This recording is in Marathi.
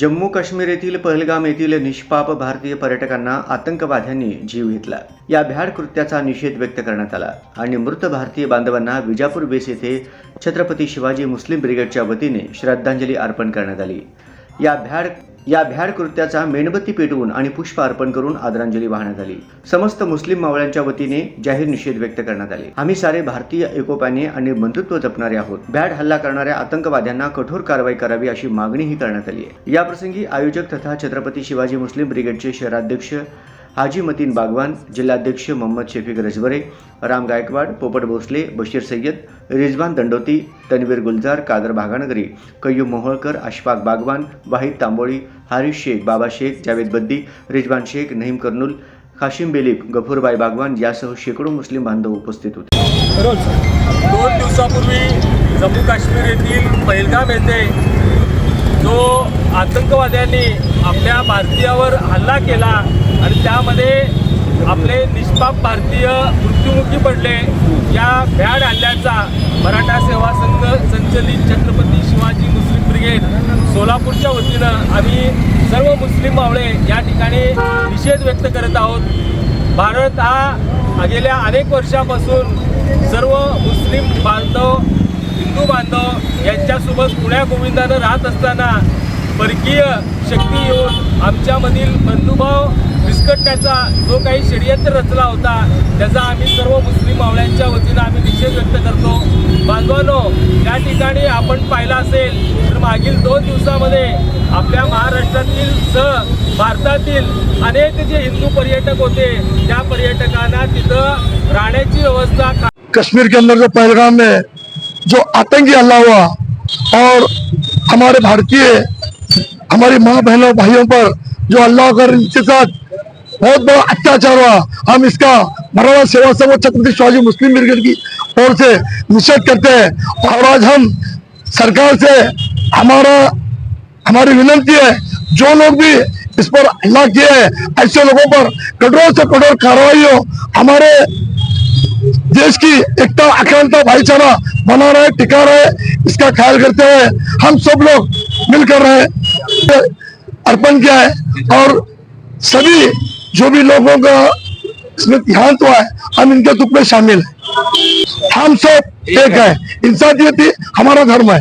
जम्मू काश्मीर येथील पहलगाम येथील निष्पाप भारतीय पर्यटकांना आतंकवाद्यांनी जीव घेतला. या भ्याड कृत्याचा निषेध व्यक्त करण्यात आला आणि मृत भारतीय बांधवांना विजापूर बेस येथे छत्रपती शिवाजी मुस्लिम ब्रिगेडच्या वतीने श्रद्धांजली अर्पण करण्यात आली. या भ्याड या भ्याड कृत्याचा मेणबत्ती पेटवून आणि पुष्प अर्पण करून आदरांजली वाहण्यात आली. समस्त मुस्लिम मावळ्यांच्या वतीने जाहीर निषेध व्यक्त करण्यात आले. आम्ही सारे भारतीय एकोप्याने आणि बंधुत्व जपणारे आहोत. भ्याड हल्ला करणाऱ्या आतंकवाद्यांना कठोर कारवाई करावी अशी मागणीही करण्यात आली आहे. याप्रसंगी आयोजक तथा छत्रपती शिवाजी मुस्लिम ब्रिगेडचे शहराध्यक्ष हाजी मतीन बागवान जिल्हाध्यक्ष मोहम्मद शफीक रजबरे राम गायकवाड पोपट भोसले बशीर सय्यद रिजवान दंडोती तन्वीर गुलजार कादर भागानगरी कय्यूम मोहोळकर अशफाक बागवान वाहिद तांबोळी हारिश शेख बाबा शेख जावेद बद्दी रिजवान शेख नहीम कर्नूल काशिम बेलीफ गफूरबाई बागवान यासह शेकडो मुस्लिम बांधव उपस्थित होते. दोन दिवसापूर्वी जम्मू काश्मीर येथील पहिलगाम येथे जो आतंकवाद्यांनी आपल्या भारतीयावर हल्ला केला आणि त्यामध्ये आपले निष्पाप भारतीय मृत्युमुखी पडले. या भ्याड हल्ल्याचा मराठा सेवा संघ संचलित छत्रपती शिवाजी मुस्लिम ब्रिगेड सोलापूरच्या वतीनं आम्ही सर्व मुस्लिम मावळे या ठिकाणी निषेध व्यक्त करत आहोत. भारत हा गेल्या अनेक वर्षापासून सर्व मुस्लिम बांधव हिंदू बांधव यांच्यासोबत पुण्या गोविंदानं राहत असताना परकीय शक्ती आमच्यामधील बंधुभाव विस्कटण्याचा जो काही षडयंत्र रचला होता त्याचा आम्ही सर्व मुस्लिम मावळ्यांच्या वतीनं आम्ही निषेध व्यक्त करतो. बांधवानो या ठिकाणी आपण पाहिलं असेल तर मागील दोन दिवसामध्ये आपल्या महाराष्ट्रातील सह भारतातील अनेक जे हिंदू पर्यटक होते त्या पर्यटकांना तिथं राहण्याची व्यवस्था काश्मीर कश्मीर के अंदर जो पहलगाम में जो आतंकी हल्ला हुआ और हमारे भारतीय हमारी माँ बहनों, भाइयों पर जो अल्लाह कर इनके साथ बहुत बड़ा अत्याचार हुआ, हम इसका मराठा सेवा संघ छत्रपति शिवाजी मुस्लिम ब्रिगेड की ओर से निषेध करते हैं और आज हम सरकार से हमारा, हमारी विनंती है, जो लोग भी इस पर हमला किए हैं, ऐसे लोगों पर कठोर से कठोर कार्रवाई हो हमारे देश की एकता, अखंडता, भाईचारा बना रहे, टिका रहे, इसका ख्याल करते हुए हम सब लोग मिलकर रहे अर्पण किया है और सभी जो भी लोगों का इसमें देहांत हुआ है हम इनके दुख में शामिल हैं। हम सब एक है। इंसानियत ही हमारा धर्म है।